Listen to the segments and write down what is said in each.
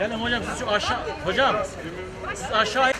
Gelin hocam siz şu aşağı hocam siz aşağı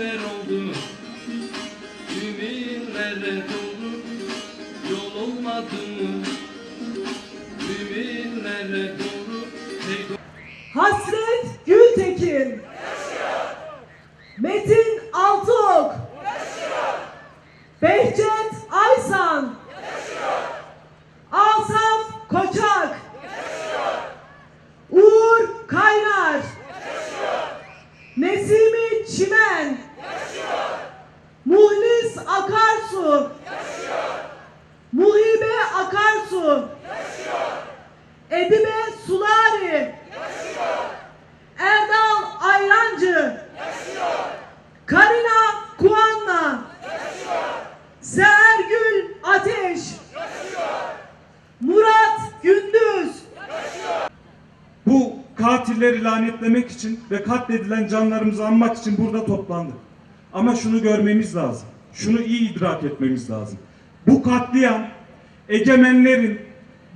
rehber oldu Müminlere doğru yol olmadı mı? Hey doğru Hasret Gültekin. Metin Altıok. Behçet lanetlemek için ve katledilen canlarımızı anmak için burada toplandık. Ama şunu görmemiz lazım. Şunu iyi idrak etmemiz lazım. Bu katliam egemenlerin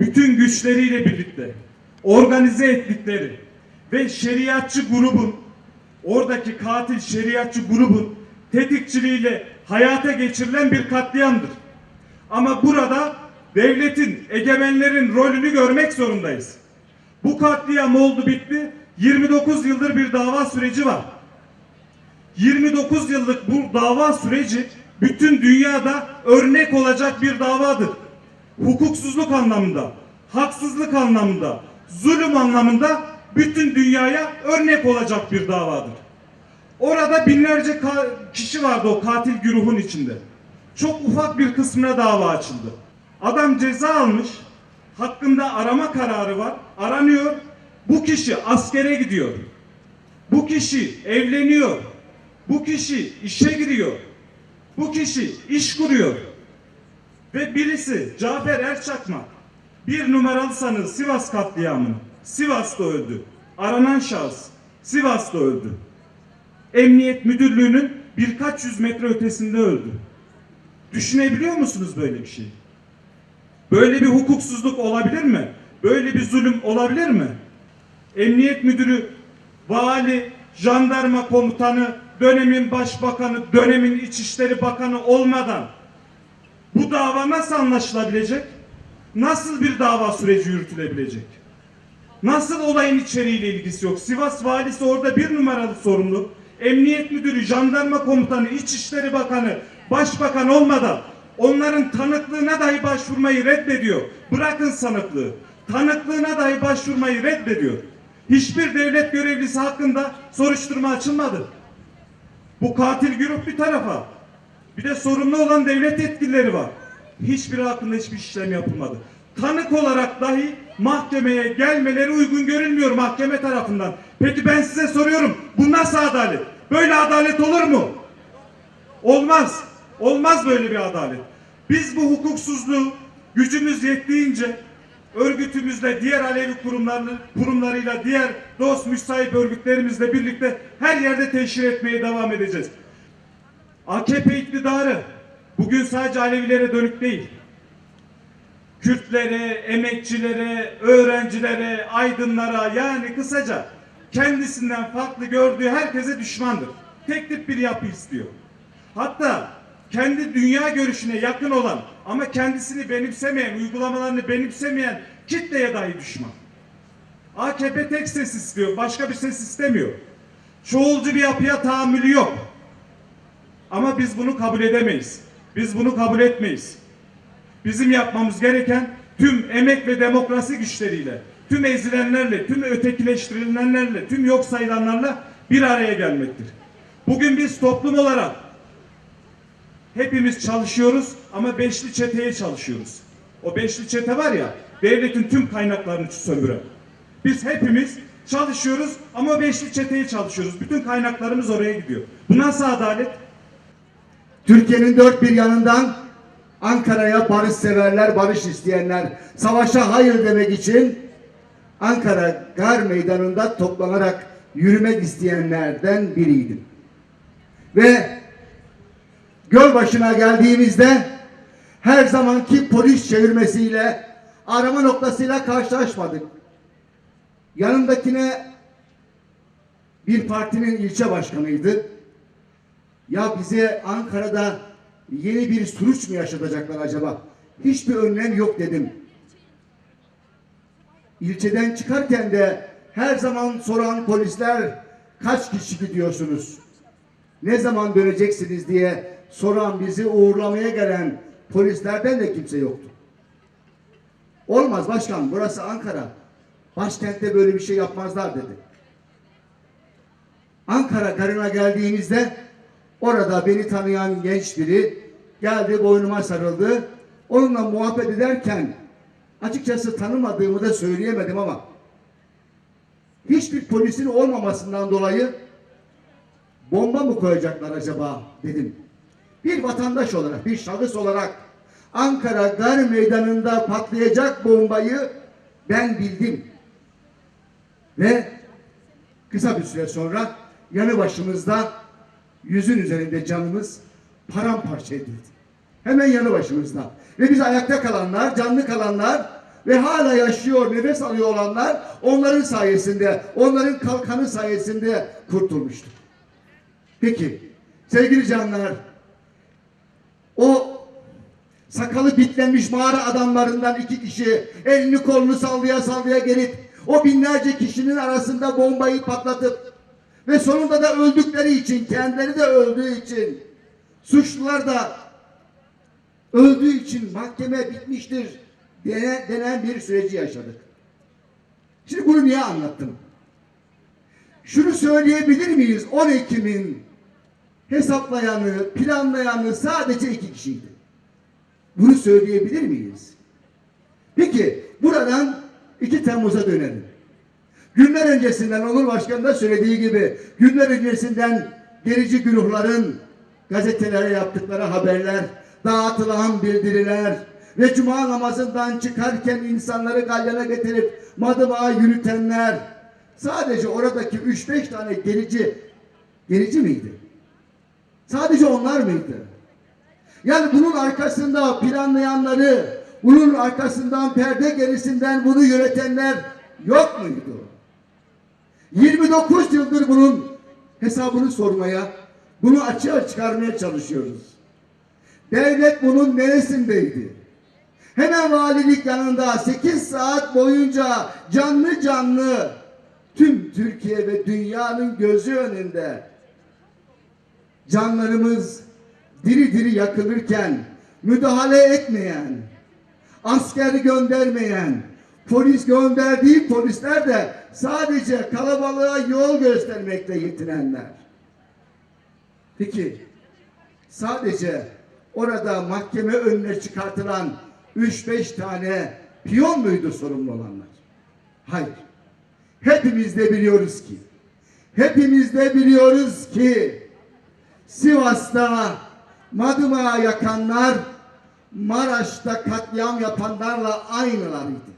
bütün güçleriyle birlikte organize ettikleri ve şeriatçı grubun oradaki katil şeriatçı grubun tetikçiliğiyle hayata geçirilen bir katliamdır. Ama burada devletin, egemenlerin rolünü görmek zorundayız. Bu katliam oldu bitti. 29 yıldır bir dava süreci var. 29 yıllık bu dava süreci bütün dünyada örnek olacak bir davadır. Hukuksuzluk anlamında, haksızlık anlamında, zulüm anlamında bütün dünyaya örnek olacak bir davadır. Orada binlerce kişi vardı o katil güruhun içinde. Çok ufak bir kısmına dava açıldı. Adam ceza almış, hakkında arama kararı var, aranıyor. Bu kişi askere gidiyor. Bu kişi evleniyor. Bu kişi işe giriyor. Bu kişi iş kuruyor. Ve birisi Cafer Erçakmak bir numaralı Sivas katliamını Sivas'ta öldü. Aranan şahıs Sivas'ta öldü. Emniyet Müdürlüğü'nün birkaç yüz metre ötesinde öldü. Düşünebiliyor musunuz böyle bir şey? Böyle bir hukuksuzluk olabilir mi? Böyle bir zulüm olabilir mi? Emniyet müdürü, vali, jandarma komutanı, dönemin başbakanı, dönemin İçişleri Bakanı olmadan bu dava nasıl anlaşılabilecek? Nasıl bir dava süreci yürütülebilecek? Nasıl olayın içeriğiyle ilgisi yok? Sivas valisi orada bir numaralı sorumlu. Emniyet müdürü, jandarma komutanı, İçişleri Bakanı, başbakan olmadan onların tanıklığına dahi başvurmayı reddediyor. Bırakın sanıklığı. Tanıklığına dahi başvurmayı reddediyor. Hiçbir devlet görevlisi hakkında soruşturma açılmadı. Bu katil güruh bir tarafa. Bir de sorumlu olan devlet yetkilileri var. Hiçbiri hakkında hiçbir işlem yapılmadı. Tanık olarak dahi mahkemeye gelmeleri uygun görülmüyor mahkeme tarafından. Peki ben size soruyorum. Bu nasıl adalet? Böyle adalet olur mu? Olmaz. Olmaz böyle bir adalet. Biz bu hukuksuzluğu gücümüz yettiğince örgütümüzle, diğer Alevi kurumlarını, kurumlarıyla, diğer dost müsait örgütlerimizle birlikte her yerde teşhir etmeye devam edeceğiz. AKP iktidarı bugün sadece Alevilere dönük değil. Kürtlere, emekçilere, öğrencilere, aydınlara yani kısaca kendisinden farklı gördüğü herkese düşmandır. Tek tip bir yapı istiyor. Hatta kendi dünya görüşüne yakın olan ama kendisini benimsemeyen, uygulamalarını benimsemeyen kitleye dahi düşman. AKP tek ses istiyor, başka bir ses istemiyor. Çoğulcu bir yapıya tahammülü yok. Ama biz bunu kabul edemeyiz. Biz bunu kabul etmeyiz. Bizim yapmamız gereken tüm emek ve demokrasi güçleriyle, tüm ezilenlerle, tüm ötekileştirilenlerle, tüm yok sayılanlarla bir araya gelmektir. Bugün biz toplum olarak hepimiz çalışıyoruz ama beşli çeteye çalışıyoruz. O beşli çete var ya, devletin tüm kaynaklarını sömüren. Biz hepimiz çalışıyoruz ama beşli çeteye çalışıyoruz. Bütün kaynaklarımız oraya gidiyor. Bu nasıl adalet? Türkiye'nin dört bir yanından Ankara'ya barış severler, barış isteyenler, savaşa hayır demek için Ankara Gar Meydanı'nda toplanarak yürümek isteyenlerden biriydim. Ve göl başına geldiğimizde her zamanki polis çevirmesiyle arama noktasıyla karşılaşmadık. Yanındakine bir partinin ilçe başkanıydı. Ya bize Ankara'da yeni bir suruç mu yaşatacaklar acaba? Hiçbir önlem yok dedim. İlçeden çıkarken de her zaman soran polisler kaç kişi gidiyorsunuz? Ne zaman döneceksiniz diye soran bizi uğurlamaya gelen polislerden de kimse yoktu. Olmaz başkan burası Ankara. Başkentte böyle bir şey yapmazlar dedi. Ankara garına geldiğimizde orada beni tanıyan genç biri geldi boynuma sarıldı. Onunla muhabbet ederken açıkçası tanımadığımı da söyleyemedim ama hiçbir polisin olmamasından dolayı bomba mı koyacaklar acaba dedim. Bir vatandaş olarak, bir şahıs olarak Ankara Gar Meydanı'nda patlayacak bombayı ben bildim. Ve kısa bir süre sonra yanı başımızda yüzün üzerinde canımız paramparça edildi. Hemen yanı başımızda. Ve biz ayakta kalanlar, canlı kalanlar ve hala yaşıyor, nefes alıyor olanlar onların sayesinde, onların kalkanı sayesinde kurtulmuştuk. Peki, sevgili canlar, o sakalı bitlenmiş mağara adamlarından iki kişi elini kolunu sallaya sallaya gelip o binlerce kişinin arasında bombayı patlatıp ve sonunda da öldükleri için kendileri de öldüğü için suçlular da öldüğü için mahkeme bitmiştir dene- denen bir süreci yaşadık. Şimdi bunu niye anlattım? Şunu söyleyebilir miyiz? 10 Ekim'in hesaplayanı, planlayanı sadece iki kişiydi. Bunu söyleyebilir miyiz? Peki buradan 2 Temmuz'a dönelim. Günler öncesinden Onur Başkan da söylediği gibi günler öncesinden gerici güruhların gazetelere yaptıkları haberler, dağıtılan bildiriler ve cuma namazından çıkarken insanları galyana getirip madımağa yürütenler sadece oradaki 3-5 tane gerici gerici miydi? Sadece onlar mıydı? Yani bunun arkasında planlayanları, bunun arkasından perde gerisinden bunu yönetenler yok muydu? 29 yıldır bunun hesabını sormaya, bunu açığa çıkarmaya çalışıyoruz. Devlet bunun neresindeydi? Hemen valilik yanında 8 saat boyunca canlı canlı tüm Türkiye ve dünyanın gözü önünde canlarımız diri diri yakılırken müdahale etmeyen, asker göndermeyen, polis gönderdiği polisler de sadece kalabalığa yol göstermekle yetinenler. Peki sadece orada mahkeme önüne çıkartılan 3-5 tane piyon muydu sorumlu olanlar? Hayır. Hepimiz de biliyoruz ki hepimiz de biliyoruz ki Sivas'ta Madımağı yakanlar Maraş'ta katliam yapanlarla aynılarıydı.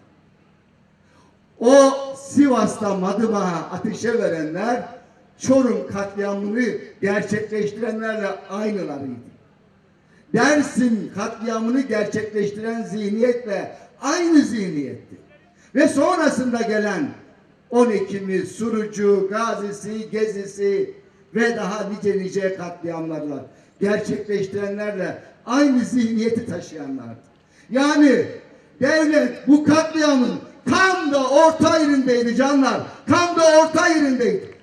O Sivas'ta Madımağı ateşe verenler Çorum katliamını gerçekleştirenlerle aynılarıydı. Dersim katliamını gerçekleştiren zihniyetle aynı zihniyetti. Ve sonrasında gelen 10 Ekim'i, Surucu, Gazisi, Gezisi ve daha nice nice katliamlarla gerçekleştirenlerle aynı zihniyeti taşıyanlardı. Yani devlet bu katliamın tam da orta yerindeydi canlar. Tam da orta yerindeydi.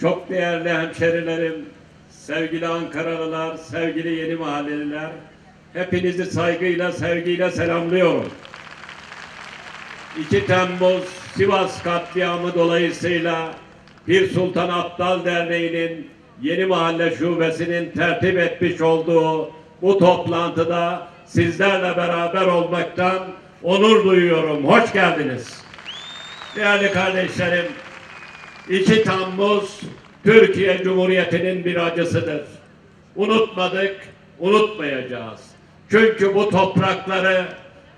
Çok değerli hemşerilerim, sevgili Ankaralılar, sevgili yeni mahalleliler, hepinizi saygıyla, sevgiyle selamlıyorum. 2 Temmuz Sivas katliamı dolayısıyla Pir Sultan Abdal Derneği'nin Yeni Mahalle Şubesi'nin tertip etmiş olduğu bu toplantıda sizlerle beraber olmaktan onur duyuyorum. Hoş geldiniz. Değerli kardeşlerim, 2 Temmuz Türkiye Cumhuriyeti'nin bir acısıdır. Unutmadık, unutmayacağız. Çünkü bu toprakları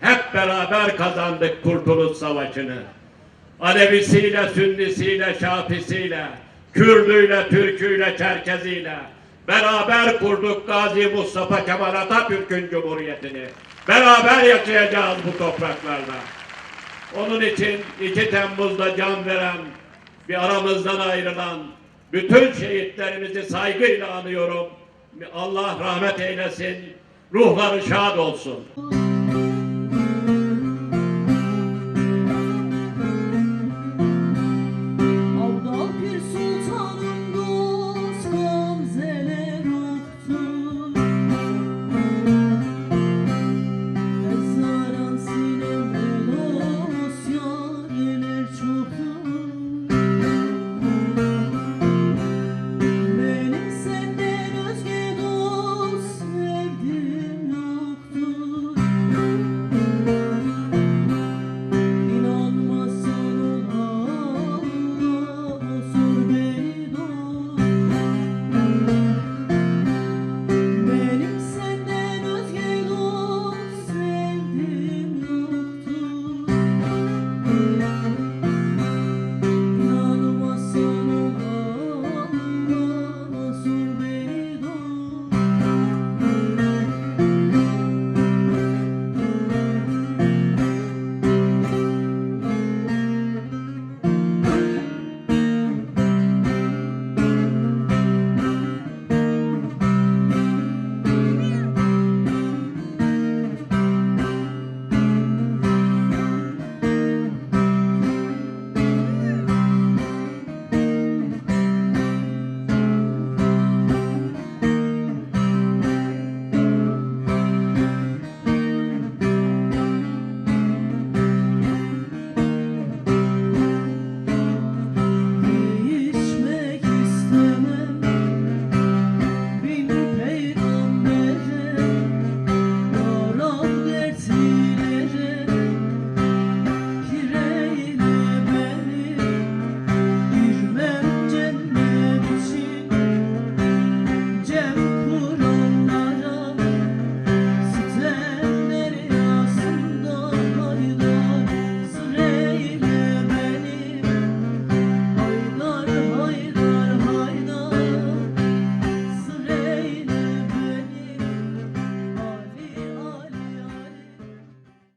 hep beraber kazandık Kurtuluş Savaşı'nı. Alevisiyle, Sünnisiyle, Şafisiyle, Kürdüyle, Türküyle, Çerkeziyle beraber kurduk Gazi Mustafa Kemal Atatürk'ün Cumhuriyeti'ni. Beraber yaşayacağız bu topraklarda. Onun için 2 Temmuz'da can veren, bir aramızdan ayrılan bütün şehitlerimizi saygıyla anıyorum. Allah rahmet eylesin, ruhları şad olsun.